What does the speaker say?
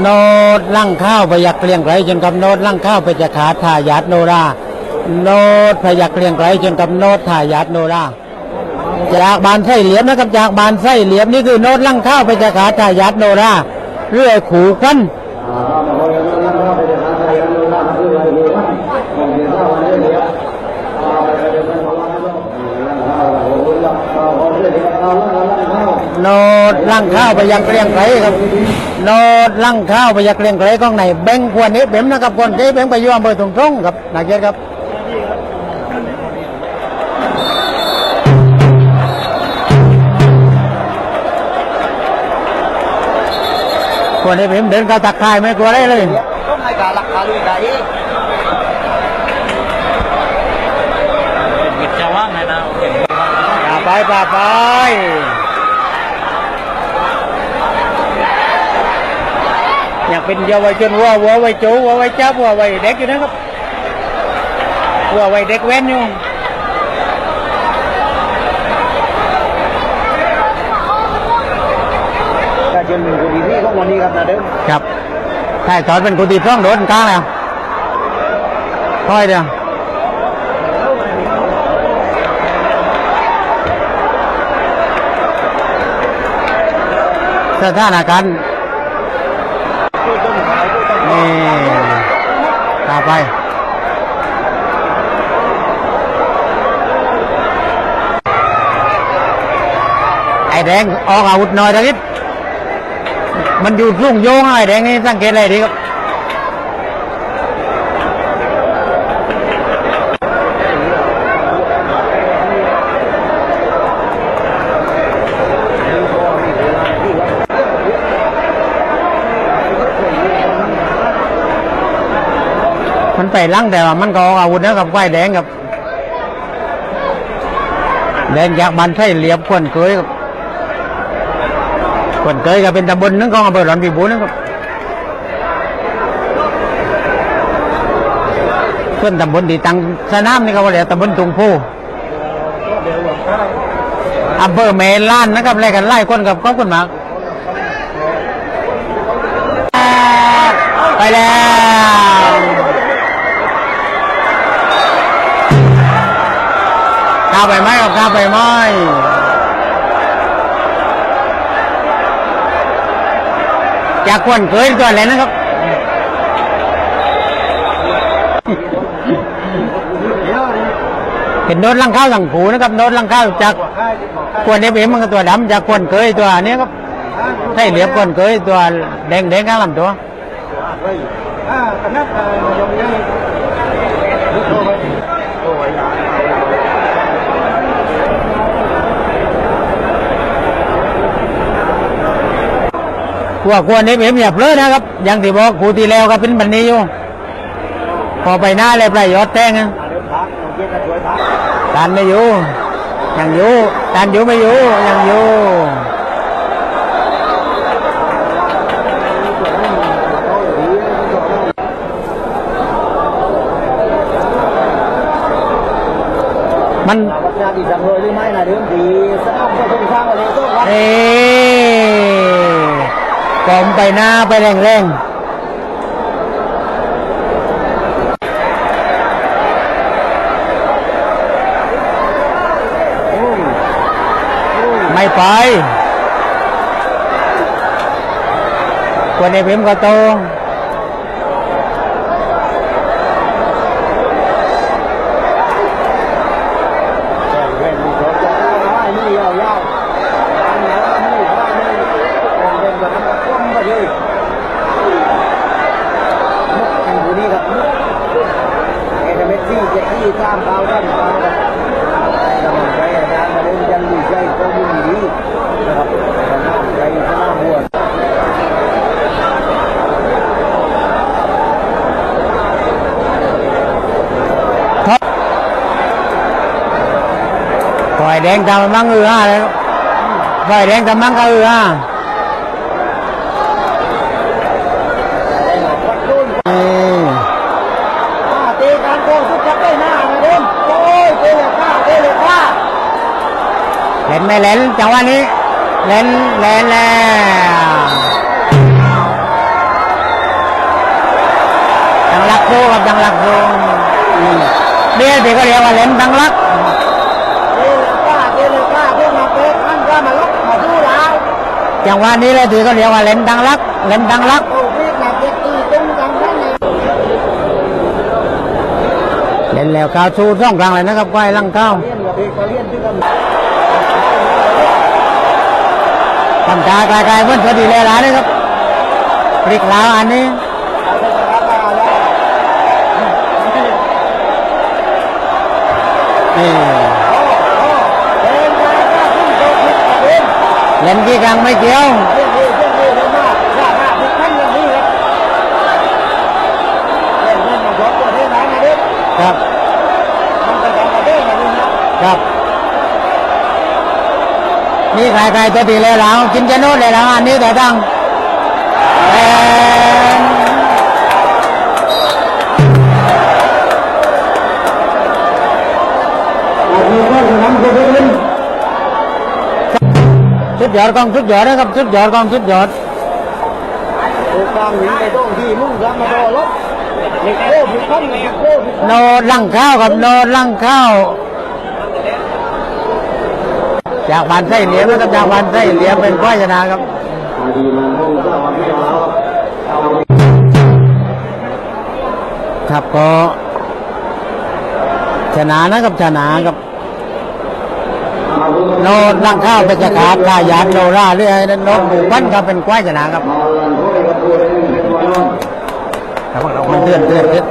โนดลั่งข้าวพยักเกลียงไกรจนกับโนดลั่งข้าวไปจะขาดทายาทโนราโนดพยักเกลียงไกรจนกับโนดทายาทโนราจากบานไส้เหลียมนะครับจากบานไส้เหลียมนี่คือโนดลั่งข้าวไปจะขาดทายาทโนราเรื่อยขู่ขั้นด ลั่งข้าวไปยังเกลียงไกรครับโนดลั่งข้าวไปยังเกลียงไกรกองไหนแบงควรนี้เบมนะครับคนที่แบงไปอยุ่อำเภอตรงตรงๆครับนักเกียรติครับคนนี้ผมเดินเข้าตักทายไม่กลัวอะไรเลยต้องให้การรักษาลูกได้วิจารณ์นะโอเคป่าไปป่าไป อยาก เป็นเยาวชนวัววัวไว้จูวัวไว้จับวัวไว้เด็กอยู่นะครับวัวไว้เด็กเว้นอยู่ก็จนเป็นคนดีที่ของวันนี้ครับนะเดิมครับใช่สอนเป็นคนตีต้องโดนกลางแล้วค่อยเดียวสถานการณ์ นี่ตาไปไอแดงออกอาวุธหน่อยตะลิดมันอยู่รุ่งโยงไอแดงนี่สังเกตอะไรดีครับ ไปลังแต่ว่ามันก็ออกอาวุธนะครับไอ้แดงครับแดงจากบันไส้เหลียบควนเคยครับคนเคยก็เป็นตำบลนึงของอำเภอหลอนปีบูนะครับส่วนตำบลที่ตั้งสนามนี่ก็ว่าเรียกตำบลตุงพูอำเภอเมล้านนะครับไล่กันไล่คนกับเขาคนมากไปแล้วาวไปไหมครับข้าวไปไหมจากคนเคยตัวอะไรนะครับเห็นโดนลังข้าวสั่งผูนะครับโดนลังข้าวจากควนเอฟเอ็มมันก็ตัวดำจากควนเคยตัวนี้ครับใช่เหลียบควนเคยตัวแดงแดงข้างลำตัว อ่าคณะยงยังลุกโตไปโอ้ย พวกควนเอฟเอ็มอย่าเพลินนะครับอย่างที่บอกครูที่แล้วก็เป็นบันนี้อยู่พอไปหน้าเลยปลายยอดแต้งนะเดิมพักน้องเกียรติช่วยพักการไม่อยู่ยังอยู่การอยู่ไม่อยู่ยังอยู่มันวัฒนธรรมอีกดังเลยหรือ ผมไปหน้าไปแรงแรงไม่ไปคนในพิมพ์ก็โง แดงทำมั่งเอือฮะแล้วฝ่ายแดงทำมั่งกะเออฮะเล่นไม่เล่นจังหวะนี้ เล่นเล่นแล้วดังรักโซกับดังรักโซเบี้ยเด็กก็เรียกว่าเล่นดังรัก จังหวะนี้เลยที่เขาเรียกว่าเล่นตังลักเล่นตังลักเล่นแล้วกาวชูสองครั้งเลยนะครับไก้อยลังเข้าเรียนกับเด็กก็เรียนที่กันทำตาไกลๆเพื่อนพอดีเลยร้านนี้ครับพลิกลาวอันนี้นี่ เล่นกี่ครั้งไม่เกี่ยวครับครับ นี่ใครจะดีเลยเรากินจะโน้ตเลยเราอันนี้แต่ตั้ง สุดยอดกองสุดยอดนะครับสุดยอดกองสุดยอดโนดลังข้าวกับโนดลังข้าวจากบานไส้เหลียมนะครับจากบานไส้เหลียมเป็นก้อยชนะครับครับก็ชนะนะครับชนะครับ โนนั่งข้าวเป็นจะขาดกายานโนราเรื่อยโนดหมู่บ้านก็เป็นควายชนะครับแต่ว่าเราเตือนเตือนเตือน